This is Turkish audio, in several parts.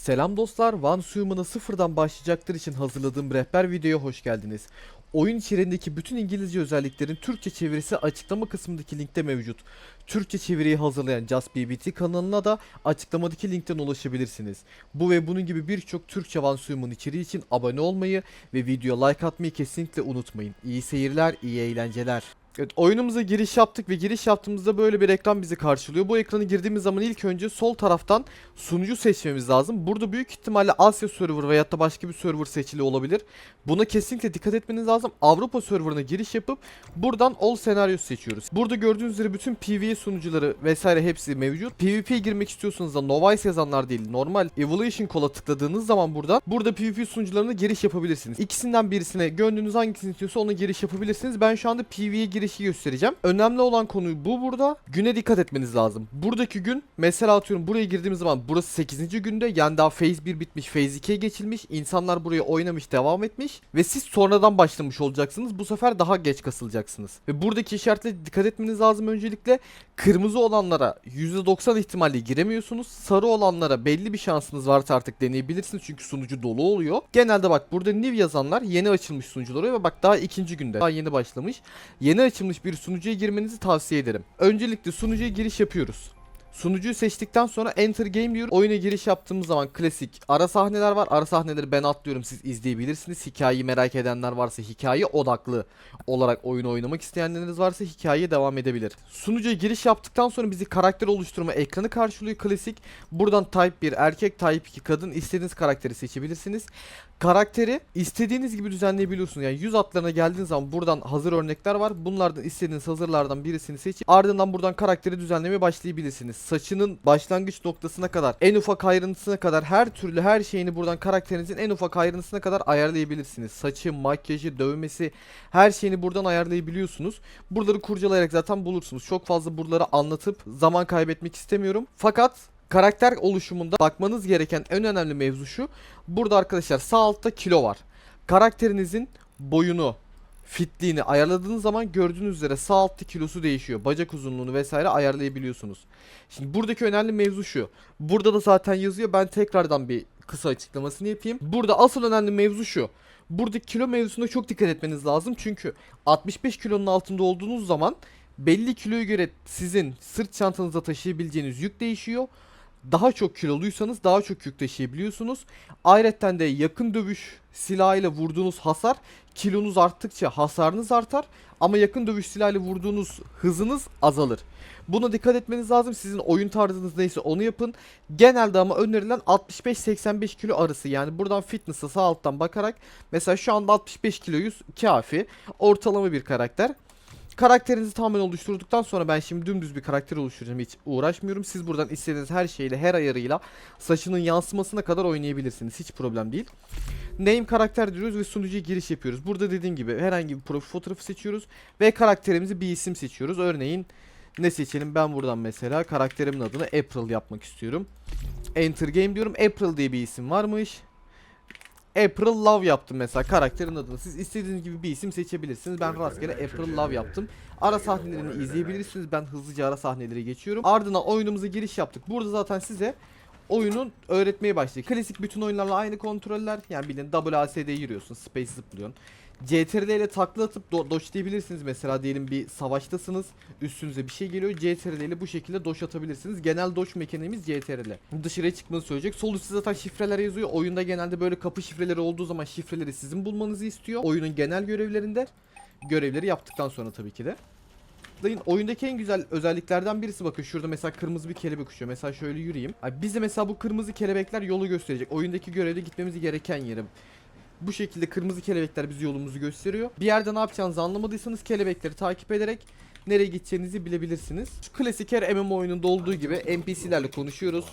Selam dostlar, One Human'a sıfırdan başlayacaklar için hazırladığım rehber videoya hoş geldiniz. Oyun içeriğindeki bütün İngilizce özelliklerin Türkçe çevirisi açıklama kısmındaki linkte mevcut. Türkçe çeviriyi hazırlayan Just BBT kanalına da açıklamadaki linkten ulaşabilirsiniz. Bu ve bunun gibi birçok Türkçe One Human içeriği için abone olmayı ve videoya like atmayı kesinlikle unutmayın. İyi seyirler, iyi eğlenceler. Evet oyunumuza giriş yaptık ve giriş yaptığımızda böyle bir ekran bizi karşılıyor. Bu ekranı girdiğimiz zaman ilk önce sol taraftan sunucu seçmemiz lazım. Burada büyük ihtimalle Asya server veyahut da başka bir server seçili olabilir. Buna kesinlikle dikkat etmeniz lazım. Avrupa serverına giriş yapıp buradan all senaryo seçiyoruz. Burada gördüğünüz üzere bütün PvE sunucuları vesaire hepsi mevcut. PvP'ye girmek istiyorsanız da Novice yazanlar değil normal Evolution Call'a tıkladığınız zaman burada burada PvP sunucularına giriş yapabilirsiniz. İkisinden birisine gönlünüz hangisini istiyorsa ona giriş yapabilirsiniz. Ben şu anda PvE'ye girişi göstereceğim. Önemli olan konu bu burada. Güne dikkat etmeniz lazım. Buradaki gün mesela atıyorum buraya girdiğimiz zaman burası 8. günde yani daha phase 1 bitmiş phase 2'ye geçilmiş. İnsanlar buraya oynamış devam etmiş ve siz sonradan başlamış olacaksınız. Bu sefer daha geç kasılacaksınız. Ve buradaki işaretlere dikkat etmeniz lazım öncelikle. Kırmızı olanlara %90 ihtimalle giremiyorsunuz. Sarı olanlara belli bir şansınız varsa artık deneyebilirsiniz çünkü sunucu dolu oluyor. Genelde bak burada new yazanlar yeni açılmış sunucular oluyor ve bak daha ikinci günde daha yeni başlamış. Yeni açılmış bir sunucuya girmenizi tavsiye ederim. Öncelikle sunucuya giriş yapıyoruz. Sunucuyu seçtikten sonra enter game diyoruz. Oyuna giriş yaptığımız zaman klasik ara sahneler var. Ara sahneleri ben atlıyorum siz izleyebilirsiniz. Hikayeyi merak edenler varsa hikaye odaklı olarak oyun oynamak isteyenleriniz varsa hikayeye devam edebilir. Sunucuya giriş yaptıktan sonra bizi karakter oluşturma ekranı karşılıyor klasik. Buradan type 1 erkek type 2 kadın istediğiniz karakteri seçebilirsiniz. Karakteri istediğiniz gibi düzenleyebiliyorsunuz. Yani yüz atlarına geldiğiniz zaman buradan hazır örnekler var. Bunlardan istediğiniz hazırlardan birisini seçip ardından buradan karakteri düzenlemeye başlayabilirsiniz. Saçının başlangıç noktasına kadar, en ufak ayrıntısına kadar her türlü her şeyini buradan karakterinizin en ufak ayrıntısına kadar ayarlayabilirsiniz. Saçı, makyajı, dövmesi her şeyini buradan ayarlayabiliyorsunuz. Buraları kurcalayarak zaten bulursunuz. Çok fazla buraları anlatıp zaman kaybetmek istemiyorum. Fakat karakter oluşumunda bakmanız gereken en önemli mevzu şu. Burada arkadaşlar sağ altta kilo var. Karakterinizin boyunu, fitliğini ayarladığınız zaman gördüğünüz üzere sağ altta kilosu değişiyor. Bacak uzunluğunu vesaire ayarlayabiliyorsunuz. Şimdi buradaki önemli mevzu şu. Burada da zaten yazıyor. Ben tekrardan bir kısa açıklamasını yapayım. Burada asıl önemli mevzu şu. Buradaki kilo mevzusuna çok dikkat etmeniz lazım. Çünkü 65 kilonun altında olduğunuz zaman belli kiloya göre sizin sırt çantanıza taşıyabileceğiniz yük değişiyor. Daha çok kiloluysanız daha çok yük taşıyabiliyorsunuz. Ayrıca de yakın dövüş silahıyla vurduğunuz hasar kilonuz arttıkça hasarınız artar ama yakın dövüş silahıyla vurduğunuz hızınız azalır. Buna dikkat etmeniz lazım. Sizin oyun tarzınız neyse onu yapın. Genelde ama önerilen 65-85 kilo arası. Yani buradan fitness'a sağ alttan bakarak mesela şu anda 65 kiloyuz. Kafi. Ortalama bir karakter. Karakterinizi tamamen oluşturduktan sonra ben şimdi dümdüz bir karakter oluşturacağım. Hiç uğraşmıyorum. Siz buradan istediğiniz her şeyle, her ayarıyla saçının yansımasına kadar oynayabilirsiniz. Hiç problem değil. Name karakter diyoruz ve sunucuya giriş yapıyoruz. Burada dediğim gibi herhangi bir profil fotoğrafı seçiyoruz ve karakterimizi bir isim seçiyoruz. Örneğin ne seçelim? Ben buradan mesela karakterimin adını April yapmak istiyorum. Enter game diyorum. April diye bir isim varmış. April Love yaptım mesela karakterin adını. Siz istediğiniz gibi bir isim seçebilirsiniz. Ben rastgele April Love yaptım. Ara sahnelerini izleyebilirsiniz. Ben hızlıca ara sahneleri geçiyorum. Ardından oyunumuza giriş yaptık. Burada zaten size oyunun öğretmeye başlayacak. Klasik bütün oyunlarla aynı kontroller. Yani bilin WASD'ye giriyorsun. Space zıplıyorsun. CTRL ile takla atıp do doşlayabilirsiniz mesela diyelim bir savaştasınız üstünüze bir şey geliyor CTRL ile bu şekilde doş atabilirsiniz genel doş mekaniğimiz CTRL dışarıya çıkmanızı söyleyecek sol üstte zaten şifreler yazıyor oyunda genelde böyle kapı şifreleri olduğu zaman şifreleri sizin bulmanızı istiyor oyunun genel görevlerinde görevleri yaptıktan sonra tabii ki de Dayın oyundaki en güzel özelliklerden birisi bakın şurada mesela kırmızı bir kelebek uçuyor. Mesela şöyle yürüyeyim. Ay bize mesela bu kırmızı kelebekler yolu gösterecek. Oyundaki görevde gitmemiz gereken yere. Bu şekilde kırmızı kelebekler bizi yolumuzu gösteriyor. Bir yerde ne yapacağınızı anlamadıysanız kelebekleri takip ederek nereye gideceğinizi bilebilirsiniz. Şu klasik her MMO oyununda olduğu gibi NPC'lerle konuşuyoruz.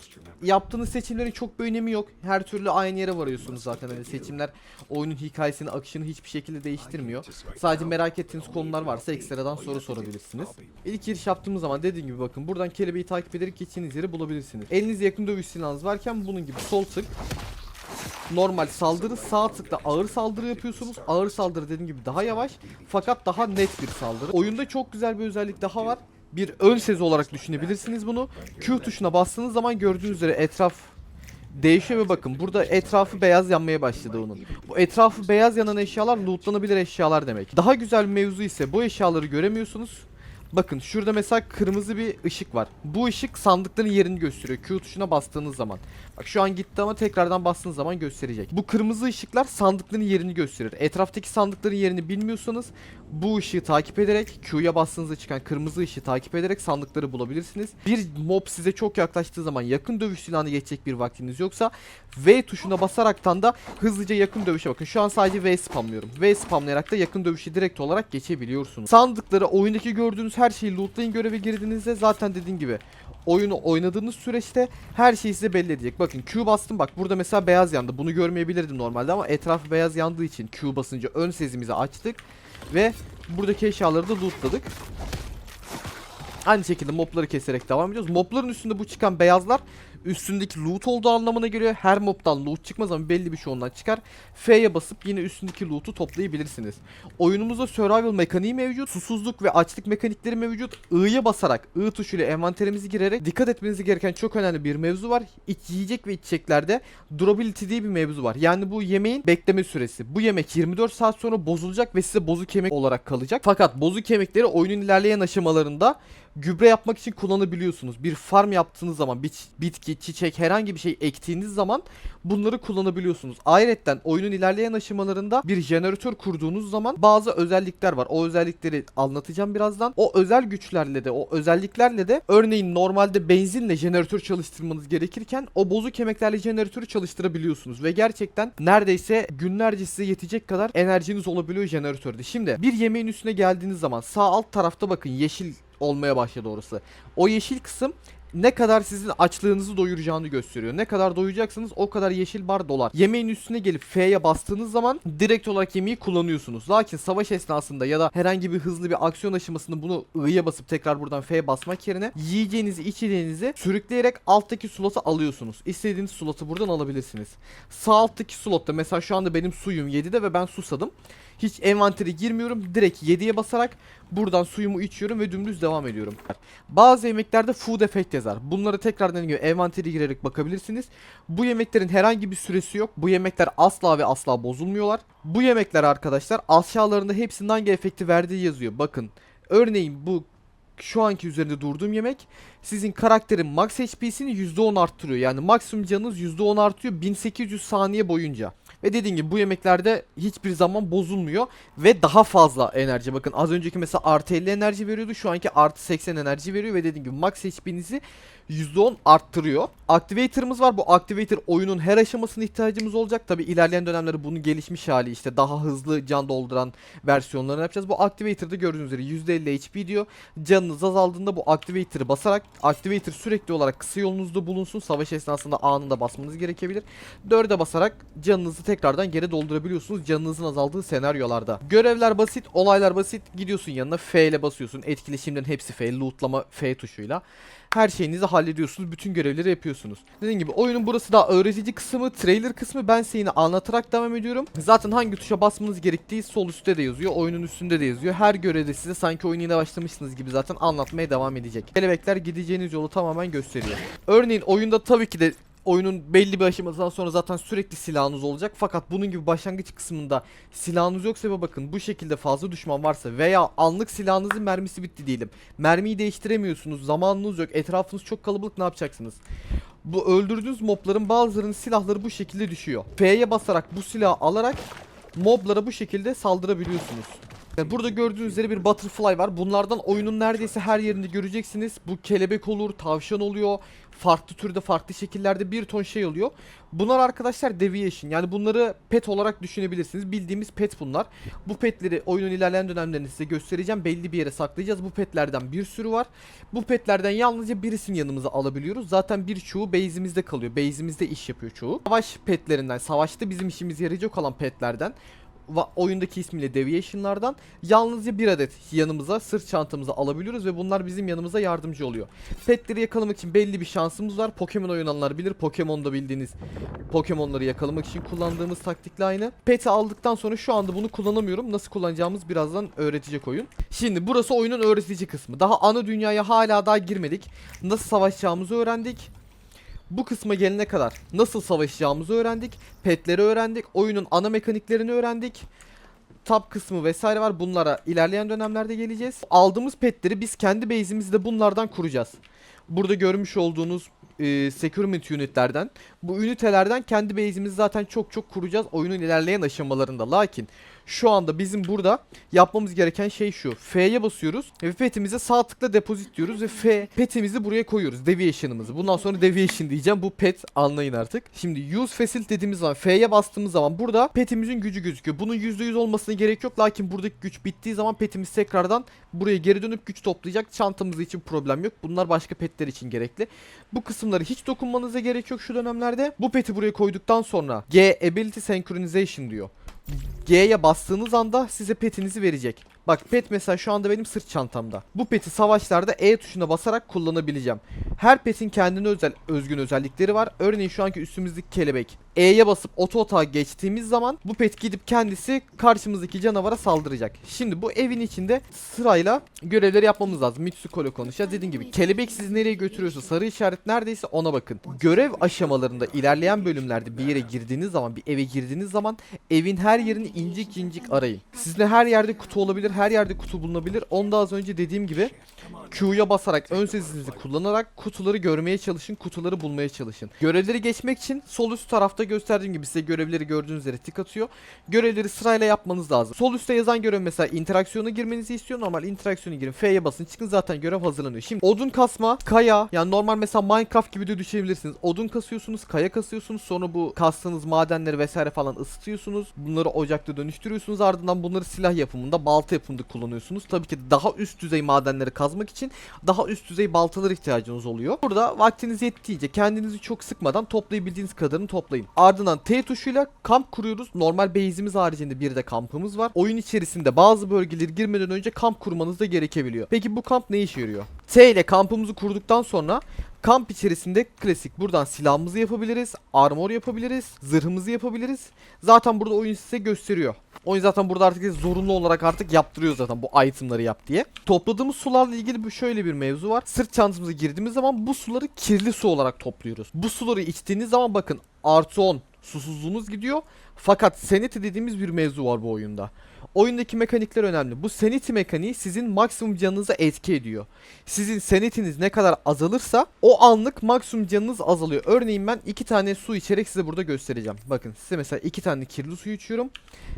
Yaptığınız seçimlerin çok bir önemi yok. Her türlü aynı yere varıyorsunuz zaten. Hani seçimler oyunun hikayesini, akışını hiçbir şekilde değiştirmiyor. Sadece merak ettiğiniz konular varsa ekstradan soru sorabilirsiniz. İlk giriş yaptığımız zaman dediğim gibi bakın buradan kelebeği takip ederek geçeceğiniz yeri bulabilirsiniz. Elinizde yakın dövüş silahınız varken bunun gibi sol tık normal saldırı sağ tıkla ağır saldırı yapıyorsunuz. Ağır saldırı dediğim gibi daha yavaş fakat daha net bir saldırı. Oyunda çok güzel bir özellik daha var. Bir ön sezi olarak düşünebilirsiniz bunu. Q tuşuna bastığınız zaman gördüğünüz üzere etraf değişiyor ve bakın burada etrafı beyaz yanmaya başladı onun. Bu etrafı beyaz yanan eşyalar lootlanabilir eşyalar demek. Daha güzel mevzu ise bu eşyaları göremiyorsunuz. Bakın şurada mesela kırmızı bir ışık var. Bu ışık sandıkların yerini gösteriyor. Q tuşuna bastığınız zaman. Bak şu an gitti ama tekrardan bastığınız zaman gösterecek. Bu kırmızı ışıklar sandıkların yerini gösterir. Etraftaki sandıkların yerini bilmiyorsanız bu ışığı takip ederek Q'ya bastığınızda çıkan kırmızı ışığı takip ederek sandıkları bulabilirsiniz. Bir mob size çok yaklaştığı zaman yakın dövüş silahını geçecek bir vaktiniz yoksa V tuşuna basaraktan da hızlıca yakın dövüşe bakın. Şu an sadece V spamlıyorum. V spamlayarak da yakın dövüşe direkt olarak geçebiliyorsunuz. Sandıkları oyundaki gördüğünüz her şeyi lootlayın görevi girdiğinizde zaten dediğim gibi oyunu oynadığınız süreçte her şeyi size belli edecek. Bakın Q bastım bak burada mesela beyaz yandı. Bunu görmeyebilirdim normalde ama etrafı beyaz yandığı için Q basınca ön sezimizi açtık ve buradaki eşyaları da lootladık. Aynı şekilde mobları keserek devam ediyoruz. Mobların üstünde bu çıkan beyazlar üstündeki loot olduğu anlamına geliyor. Her mobdan loot çıkmaz ama belli bir şey ondan çıkar. F'ye basıp yine üstündeki loot'u toplayabilirsiniz. Oyunumuzda survival mekaniği mevcut. Susuzluk ve açlık mekanikleri mevcut. I'ya basarak I tuşuyla envanterimizi girerek dikkat etmeniz gereken çok önemli bir mevzu var. İç yiyecek ve içeceklerde durability diye bir mevzu var. Yani bu yemeğin bekleme süresi. Bu yemek 24 saat sonra bozulacak ve size bozuk yemek olarak kalacak. Fakat bozuk yemekleri oyunun ilerleyen aşamalarında gübre yapmak için kullanabiliyorsunuz. Bir farm yaptığınız zaman bit- bitki, çiçek herhangi bir şey ektiğiniz zaman bunları kullanabiliyorsunuz. Ayrıca oyunun ilerleyen aşamalarında bir jeneratör kurduğunuz zaman bazı özellikler var. O özellikleri anlatacağım birazdan. O özel güçlerle de o özelliklerle de örneğin normalde benzinle jeneratör çalıştırmanız gerekirken o bozuk yemeklerle jeneratörü çalıştırabiliyorsunuz ve gerçekten neredeyse günlerce size yetecek kadar enerjiniz olabiliyor jeneratörde. Şimdi bir yemeğin üstüne geldiğiniz zaman sağ alt tarafta bakın yeşil olmaya başladı orası. O yeşil kısım ne kadar sizin açlığınızı doyuracağını gösteriyor. Ne kadar doyacaksınız o kadar yeşil bar dolar. Yemeğin üstüne gelip F'ye bastığınız zaman direkt olarak yemeği kullanıyorsunuz. Lakin savaş esnasında ya da herhangi bir hızlı bir aksiyon aşamasında bunu I'ya basıp tekrar buradan F'ye basmak yerine yiyeceğinizi içeceğinizi sürükleyerek alttaki slotu alıyorsunuz. İstediğiniz slotu buradan alabilirsiniz. Sağ alttaki slotta mesela şu anda benim suyum 7'de ve ben susadım. Hiç envantere girmiyorum. Direkt 7'ye basarak buradan suyumu içiyorum ve dümdüz devam ediyorum. Bazı yemeklerde food effect yazar. Bunları tekrardan dediğim gibi envantere girerek bakabilirsiniz. Bu yemeklerin herhangi bir süresi yok. Bu yemekler asla ve asla bozulmuyorlar. Bu yemekler arkadaşlar aşağılarında hepsinin hangi efekti verdiği yazıyor. Bakın örneğin bu şu anki üzerinde durduğum yemek sizin karakterin max HP'sini %10 arttırıyor. Yani maksimum canınız %10 artıyor 1800 saniye boyunca. Ve dediğim gibi bu yemeklerde hiçbir zaman bozulmuyor ve daha fazla enerji. Bakın az önceki mesela artı 50 enerji veriyordu. Şu anki artı 80 enerji veriyor ve dediğim gibi max HP'nizi %10 arttırıyor. Activator'ımız var. Bu Activator oyunun her aşamasına ihtiyacımız olacak. Tabi ilerleyen dönemlerde bunun gelişmiş hali işte daha hızlı can dolduran versiyonlarını yapacağız. Bu Activator'da gördüğünüz üzere %50 HP diyor. Canınız azaldığında bu Activator'ı basarak Activator sürekli olarak kısa yolunuzda bulunsun. Savaş esnasında anında basmanız gerekebilir. 4'e basarak canınızı tekrardan geri doldurabiliyorsunuz. Canınızın azaldığı senaryolarda. Görevler basit, olaylar basit. Gidiyorsun yanına F ile basıyorsun. Etkileşimlerin hepsi F, lootlama F tuşuyla her şeyinizi hallediyorsunuz. Bütün görevleri yapıyorsunuz. Dediğim gibi oyunun burası daha öğretici kısmı, trailer kısmı. Ben size yine anlatarak devam ediyorum. Zaten hangi tuşa basmanız gerektiği sol üstte de yazıyor. Oyunun üstünde de yazıyor. Her görevde size sanki oyunu yine başlamışsınız gibi zaten anlatmaya devam edecek. Kelebekler gideceğiniz yolu tamamen gösteriyor. Örneğin oyunda tabii ki de oyunun belli bir aşamasından sonra zaten sürekli silahınız olacak. Fakat bunun gibi başlangıç kısmında silahınız yoksa ve bakın bu şekilde fazla düşman varsa veya anlık silahınızın mermisi bitti diyelim. Mermiyi değiştiremiyorsunuz, zamanınız yok, etrafınız çok kalabalık ne yapacaksınız? Bu öldürdüğünüz mobların bazılarının silahları bu şekilde düşüyor. F'ye basarak bu silahı alarak moblara bu şekilde saldırabiliyorsunuz. Burada gördüğünüz üzere bir butterfly var. Bunlardan oyunun neredeyse her yerinde göreceksiniz. Bu kelebek olur, tavşan oluyor. Farklı türde, farklı şekillerde bir ton şey oluyor. Bunlar arkadaşlar deviation. Yani bunları pet olarak düşünebilirsiniz. Bildiğimiz pet bunlar. Bu petleri oyunun ilerleyen dönemlerinde size göstereceğim. Belli bir yere saklayacağız. Bu petlerden bir sürü var. Bu petlerden yalnızca birisini yanımıza alabiliyoruz. Zaten birçoğu base'imizde kalıyor. Base'imizde iş yapıyor çoğu. Savaş petlerinden, savaşta bizim işimize yarayacak olan petlerden oyundaki ismiyle Deviation'lardan yalnızca bir adet yanımıza sırt çantamıza alabiliyoruz ve bunlar bizim yanımıza yardımcı oluyor. Petleri yakalamak için belli bir şansımız var. Pokemon oynananlar bilir. Pokemon'da bildiğiniz Pokemon'ları yakalamak için kullandığımız taktikle aynı. Pet'i aldıktan sonra şu anda bunu kullanamıyorum. Nasıl kullanacağımız birazdan öğretecek oyun. Şimdi burası oyunun öğretici kısmı. Daha ana dünyaya hala daha girmedik. Nasıl savaşacağımızı öğrendik. Bu kısma gelene kadar nasıl savaşacağımızı öğrendik. Petleri öğrendik. Oyunun ana mekaniklerini öğrendik. Tab kısmı vesaire var. Bunlara ilerleyen dönemlerde geleceğiz. Aldığımız petleri biz kendi base'imizde bunlardan kuracağız. Burada görmüş olduğunuz e, securement unitlerden bu ünitelerden kendi base'imizi zaten çok çok kuracağız oyunun ilerleyen aşamalarında. Lakin şu anda bizim burada yapmamız gereken şey şu. F'ye basıyoruz ve petimize sağ tıkla depozit diyoruz ve F petimizi buraya koyuyoruz. Deviation'ımızı. Bundan sonra deviation diyeceğim. Bu pet anlayın artık. Şimdi use facility dediğimiz zaman F'ye bastığımız zaman burada petimizin gücü gözüküyor. Bunun %100 olmasına gerek yok. Lakin buradaki güç bittiği zaman petimiz tekrardan buraya geri dönüp güç toplayacak. Çantamız için problem yok. Bunlar başka petler için gerekli. Bu kısımları hiç dokunmanıza gerek yok şu dönemlerde. Bu peti buraya koyduktan sonra G ability synchronization diyor. G'ye bastığınız anda size petinizi verecek. Bak pet mesela şu anda benim sırt çantamda. Bu peti savaşlarda E tuşuna basarak kullanabileceğim. Her petin kendine özel özgün özellikleri var. Örneğin şu anki üstümüzdeki kelebek. E'ye basıp oto otağa geçtiğimiz zaman bu pet gidip kendisi karşımızdaki canavara saldıracak. Şimdi bu evin içinde sırayla görevleri yapmamız lazım. Mitsuko ile konuşacağız. Dediğim gibi kelebek sizi nereye götürüyorsa sarı işaret neredeyse ona bakın. Görev aşamalarında ilerleyen bölümlerde bir yere girdiğiniz zaman bir eve girdiğiniz zaman evin her yerini incik incik arayın. Sizde her yerde kutu olabilir, her yerde kutu bulunabilir. Onu da az önce dediğim gibi Q'ya basarak ön sesinizi kullanarak kutuları görmeye çalışın, kutuları bulmaya çalışın. Görevleri geçmek için sol üst tarafta gösterdiğim gibi size görevleri gördüğünüz üzere tik atıyor. Görevleri sırayla yapmanız lazım. Sol üstte yazan görev mesela interaksiyona girmenizi istiyor. Normal interaksiyona girin. F'ye basın çıkın zaten görev hazırlanıyor. Şimdi odun kasma, kaya yani normal mesela Minecraft gibi de düşünebilirsiniz. Odun kasıyorsunuz, kaya kasıyorsunuz. Sonra bu kastığınız madenleri vesaire falan ısıtıyorsunuz. Bunları ocakta dönüştürüyorsunuz. Ardından bunları silah yapımında, balta yapımında kullanıyorsunuz. Tabii ki daha üst düzey madenleri kazmak için daha üst düzey baltalar ihtiyacınız oluyor. Burada vaktiniz yettiğince kendinizi çok sıkmadan toplayabildiğiniz kadarını toplayın. Ardından T tuşuyla kamp kuruyoruz. Normal base'imiz haricinde bir de kampımız var. Oyun içerisinde bazı bölgeleri girmeden önce kamp kurmanız da gerekebiliyor. Peki bu kamp ne işe yarıyor? T ile kampımızı kurduktan sonra Kamp içerisinde klasik buradan silahımızı yapabiliriz, armor yapabiliriz, zırhımızı yapabiliriz. Zaten burada oyun size gösteriyor. Oyun zaten burada artık zorunlu olarak artık yaptırıyor zaten bu itemları yap diye. Topladığımız sularla ilgili şöyle bir mevzu var. Sırt çantamıza girdiğimiz zaman bu suları kirli su olarak topluyoruz. Bu suları içtiğiniz zaman bakın artı 10 susuzluğunuz gidiyor. Fakat sanity dediğimiz bir mevzu var bu oyunda. Oyundaki mekanikler önemli. Bu sanity mekaniği sizin maksimum canınıza etki ediyor. Sizin sanity'niz ne kadar azalırsa o anlık maksimum canınız azalıyor. Örneğin ben iki tane su içerek size burada göstereceğim. Bakın size mesela iki tane kirli suyu içiyorum.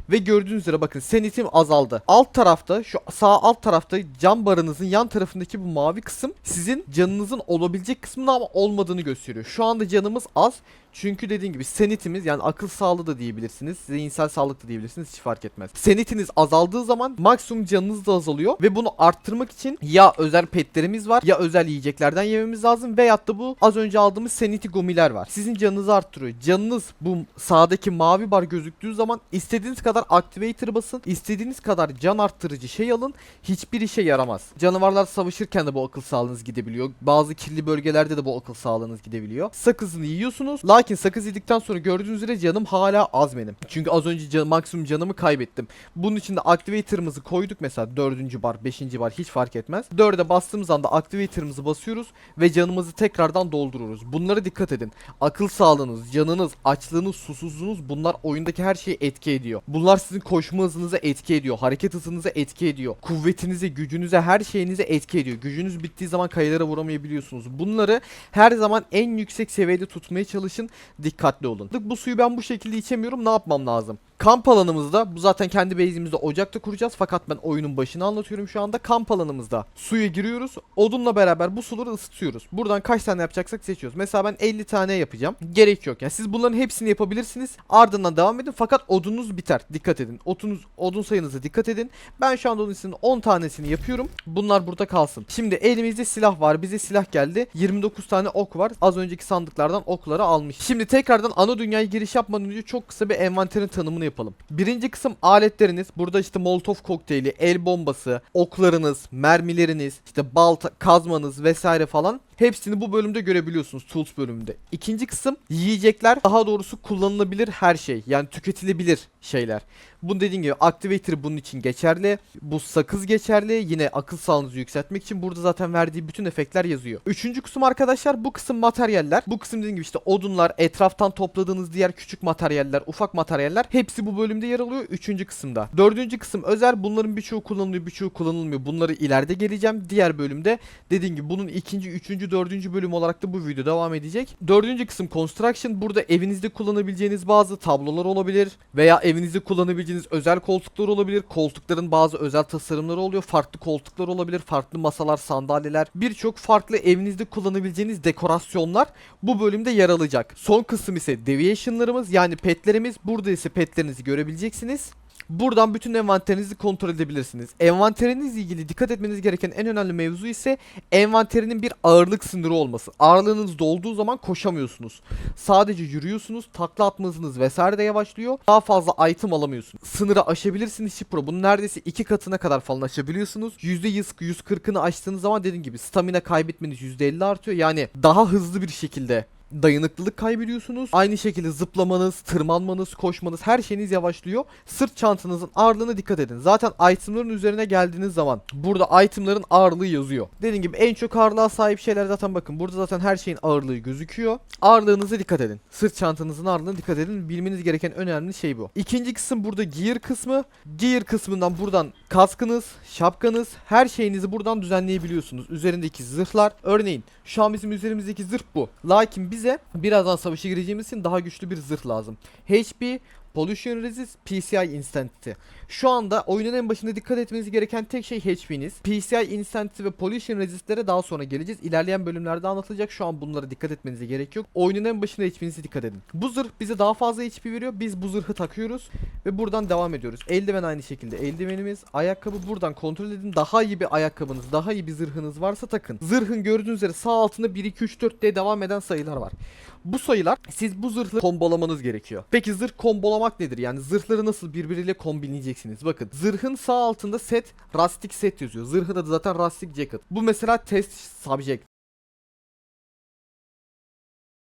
Ve gördüğünüz üzere bakın sanity'm azaldı. Alt tarafta şu sağ alt tarafta cam barınızın yan tarafındaki bu mavi kısım sizin canınızın olabilecek kısmının ama olmadığını gösteriyor. Şu anda canımız az. Çünkü dediğim gibi sanity'miz yani akıl sağlığı da diyebilirsiniz. Zihinsel sağlık da diyebilirsiniz. Hiç fark etmez. Sanity'niz azaldığı zaman maksimum canınız da azalıyor. Ve bunu arttırmak için ya özel petlerimiz var ya özel yiyeceklerden yememiz lazım. Veyahut da bu az önce aldığımız sanity gomiler var. Sizin canınızı arttırıyor. Canınız bu sağdaki mavi bar gözüktüğü zaman istediğiniz kadar activator basın. istediğiniz kadar can arttırıcı şey alın. Hiçbir işe yaramaz. Canavarlar savaşırken de bu akıl sağlığınız gidebiliyor. Bazı kirli bölgelerde de bu akıl sağlığınız gidebiliyor. Sakızını yiyorsunuz. Lakin sakız yedikten sonra gördüğünüz üzere canım hala az benim. Çünkü az önce can, maksimum canımı kaybettim. Bunun için de activator'ımızı koyduk mesela 4. bar 5. bar hiç fark etmez. 4'e bastığımız anda activator'ımızı basıyoruz ve canımızı tekrardan dolduruyoruz. Bunlara dikkat edin. Akıl sağlığınız, canınız, açlığınız, susuzluğunuz bunlar oyundaki her şeye etki ediyor. Bunlar sizin koşma hızınıza etki ediyor. Hareket hızınıza etki ediyor. Kuvvetinize, gücünüze, her şeyinize etki ediyor. Gücünüz bittiği zaman kayalara vuramayabiliyorsunuz. Bunları her zaman en yüksek seviyede tutmaya çalışın. Dikkatli olun. Bu suyu ben bu şekilde içemiyorum. Ne yapmam lazım? Kamp alanımızda bu zaten kendi base'imizde ocakta kuracağız fakat ben oyunun başını anlatıyorum şu anda. Kamp alanımızda suya giriyoruz. Odunla beraber bu suları ısıtıyoruz. Buradan kaç tane yapacaksak seçiyoruz. Mesela ben 50 tane yapacağım. Gerek yok. Yani siz bunların hepsini yapabilirsiniz. Ardından devam edin fakat odunuz biter. Dikkat edin. Odunuz, odun sayınıza dikkat edin. Ben şu anda odun 10 tanesini yapıyorum. Bunlar burada kalsın. Şimdi elimizde silah var. Bize silah geldi. 29 tane ok var. Az önceki sandıklardan okları almış. Şimdi tekrardan ana dünyaya giriş yapmadan önce çok kısa bir envanterin tanımını yapalım. Birinci kısım aletleriniz. Burada işte molotov kokteyli, el bombası, oklarınız, mermileriniz, işte balta, kazmanız vesaire falan Hepsini bu bölümde görebiliyorsunuz Tools bölümünde. İkinci kısım yiyecekler daha doğrusu kullanılabilir her şey. Yani tüketilebilir şeyler. Bu dediğim gibi Activator bunun için geçerli. Bu sakız geçerli. Yine akıl sağlığınızı yükseltmek için burada zaten verdiği bütün efektler yazıyor. Üçüncü kısım arkadaşlar bu kısım materyaller. Bu kısım dediğim gibi işte odunlar, etraftan topladığınız diğer küçük materyaller, ufak materyaller hepsi bu bölümde yer alıyor. Üçüncü kısımda. Dördüncü kısım özel. Bunların birçoğu kullanılıyor, birçoğu kullanılmıyor. Bunları ileride geleceğim. Diğer bölümde dediğim gibi bunun ikinci, üçüncü, dördüncü bölüm olarak da bu video devam edecek. Dördüncü kısım construction. Burada evinizde kullanabileceğiniz bazı tablolar olabilir veya evinizde kullanabileceğiniz özel koltuklar olabilir. Koltukların bazı özel tasarımları oluyor. Farklı koltuklar olabilir. Farklı masalar, sandalyeler. Birçok farklı evinizde kullanabileceğiniz dekorasyonlar bu bölümde yer alacak. Son kısım ise deviation'larımız yani petlerimiz. Burada ise petlerinizi görebileceksiniz. Buradan bütün envanterinizi kontrol edebilirsiniz. Envanterinizle ilgili dikkat etmeniz gereken en önemli mevzu ise envanterinin bir ağırlık sınırı olması. Ağırlığınız dolduğu zaman koşamıyorsunuz. Sadece yürüyorsunuz, takla atmanız vesaire de yavaşlıyor. Daha fazla item alamıyorsunuz. Sınırı aşabilirsiniz Şipro. Bunu neredeyse iki katına kadar falan aşabiliyorsunuz. %100, %140'ını aştığınız zaman dediğim gibi stamina kaybetmeniz %50 artıyor. Yani daha hızlı bir şekilde dayanıklılık kaybediyorsunuz. Aynı şekilde zıplamanız, tırmanmanız, koşmanız her şeyiniz yavaşlıyor. Sırt çantanızın ağırlığına dikkat edin. Zaten itemların üzerine geldiğiniz zaman burada itemların ağırlığı yazıyor. Dediğim gibi en çok ağırlığa sahip şeyler zaten bakın burada zaten her şeyin ağırlığı gözüküyor. Ağırlığınıza dikkat edin. Sırt çantanızın ağırlığına dikkat edin. Bilmeniz gereken önemli şey bu. İkinci kısım burada gear kısmı. Gear kısmından buradan kaskınız, şapkanız, her şeyinizi buradan düzenleyebiliyorsunuz. Üzerindeki zırhlar. Örneğin şu an bizim üzerimizdeki zırh bu. Lakin bize birazdan savaşa gireceğimiz için daha güçlü bir zırh lazım. HP Pollution Resist PCI Instant'ti. Şu anda oyunun en başında dikkat etmeniz gereken tek şey HP'niz. PCI Instant'i ve Pollution Resist'lere daha sonra geleceğiz. İlerleyen bölümlerde anlatılacak. Şu an bunlara dikkat etmenize gerek yok. Oyunun en başında HP'nize dikkat edin. Bu zırh bize daha fazla HP veriyor. Biz bu zırhı takıyoruz ve buradan devam ediyoruz. Eldiven aynı şekilde. Eldivenimiz, ayakkabı buradan kontrol edin. Daha iyi bir ayakkabınız, daha iyi bir zırhınız varsa takın. Zırhın gördüğünüz üzere sağ altında 1 2 3 4 diye devam eden sayılar var. Bu sayılar siz bu zırhları kombolamanız gerekiyor. Peki zırh kombolamak nedir? Yani zırhları nasıl birbiriyle kombinleyeceksiniz? Bakın zırhın sağ altında set rustic set yazıyor. Zırhın adı zaten rustic jacket. Bu mesela test subject.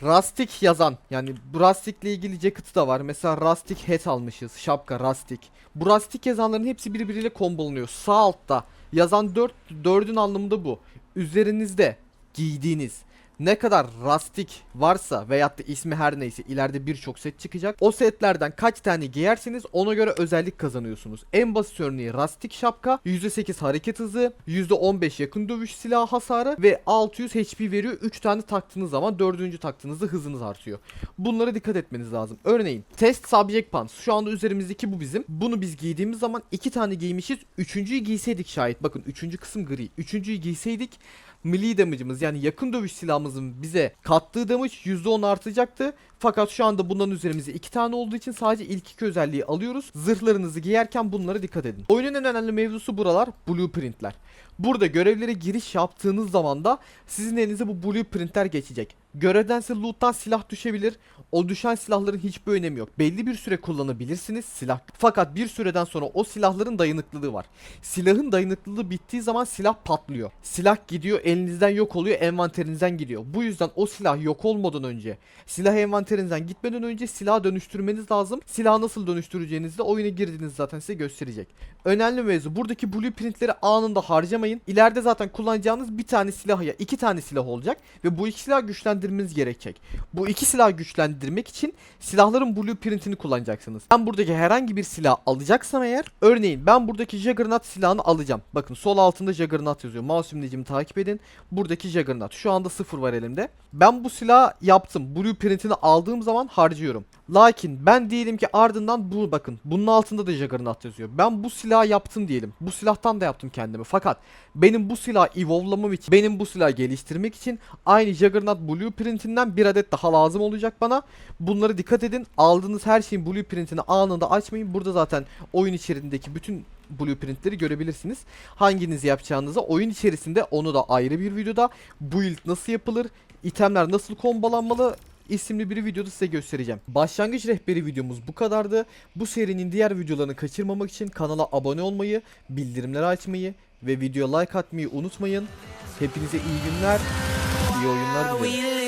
Rustic yazan yani bu Rustic ile ilgili jacket da var. Mesela Rustic hat almışız. Şapka Rustic. Bu Rustic yazanların hepsi birbiriyle kombolanıyor. Sağ altta yazan 4 4'ün anlamı da bu. Üzerinizde giydiğiniz ne kadar rastik varsa veyahut da ismi her neyse ileride birçok set çıkacak. O setlerden kaç tane giyerseniz ona göre özellik kazanıyorsunuz. En basit örneği rastik şapka %8 hareket hızı, %15 yakın dövüş silahı hasarı ve 600 HP veriyor. 3 tane taktığınız zaman 4. taktığınızda hızınız artıyor. Bunlara dikkat etmeniz lazım. Örneğin test subject pants. Şu anda üzerimizdeki bu bizim. Bunu biz giydiğimiz zaman 2 tane giymişiz. Üçüncüyü giyseydik şayet. Bakın üçüncü kısım gri. Üçüncüyü giyseydik melee damage'ımız yani yakın dövüş silahımızın bize kattığı damage %10 artacaktı. Fakat şu anda bunların üzerimizde iki tane olduğu için sadece ilk iki özelliği alıyoruz. Zırhlarınızı giyerken bunlara dikkat edin. Oyunun en önemli mevzusu buralar blueprintler. Burada görevlere giriş yaptığınız zaman da sizin elinize bu blueprintler geçecek. Görevdense loot'tan silah düşebilir. O düşen silahların hiçbir önemi yok. Belli bir süre kullanabilirsiniz silah. Fakat bir süreden sonra o silahların dayanıklılığı var. Silahın dayanıklılığı bittiği zaman silah patlıyor. Silah gidiyor elinizden yok oluyor envanterinizden gidiyor. Bu yüzden o silah yok olmadan önce silah envanterinizden gitmeden önce silah dönüştürmeniz lazım. Silahı nasıl dönüştüreceğinizi de oyuna girdiğiniz zaten size gösterecek. Önemli mevzu buradaki blueprintleri anında harcamayın. İleride zaten kullanacağınız bir tane silah ya iki tane silah olacak ve bu iki silah güçlendirmeniz gerekecek. Bu iki silah güçlendirmek için silahların blueprintini kullanacaksınız. Ben buradaki herhangi bir silah alacaksam eğer örneğin ben buradaki Juggernaut silahını alacağım. Bakın sol altında Juggernaut yazıyor. Mouse imlecimi takip edin. Buradaki Juggernaut. Şu anda sıfır var elimde. Ben bu silahı yaptım. Blueprintini aldığım zaman harcıyorum. Lakin ben diyelim ki ardından bu bakın. Bunun altında da Juggernaut yazıyor. Ben bu silahı yaptım diyelim. Bu silahtan da yaptım kendimi. Fakat benim bu silahı evolve'lamam için, benim bu silahı geliştirmek için aynı Juggernaut blueprintinden bir adet daha lazım olacak bana. Bunları dikkat edin. Aldığınız her şeyin blueprintini anında açmayın. Burada zaten oyun içerisindeki bütün blueprintleri görebilirsiniz. Hanginizi yapacağınızı oyun içerisinde onu da ayrı bir videoda build nasıl yapılır, itemler nasıl kombalanmalı isimli bir videoda size göstereceğim. Başlangıç rehberi videomuz bu kadardı. Bu serinin diğer videolarını kaçırmamak için kanala abone olmayı, bildirimleri açmayı ve video like atmayı unutmayın. Hepinize iyi günler, iyi oyunlar dilerim.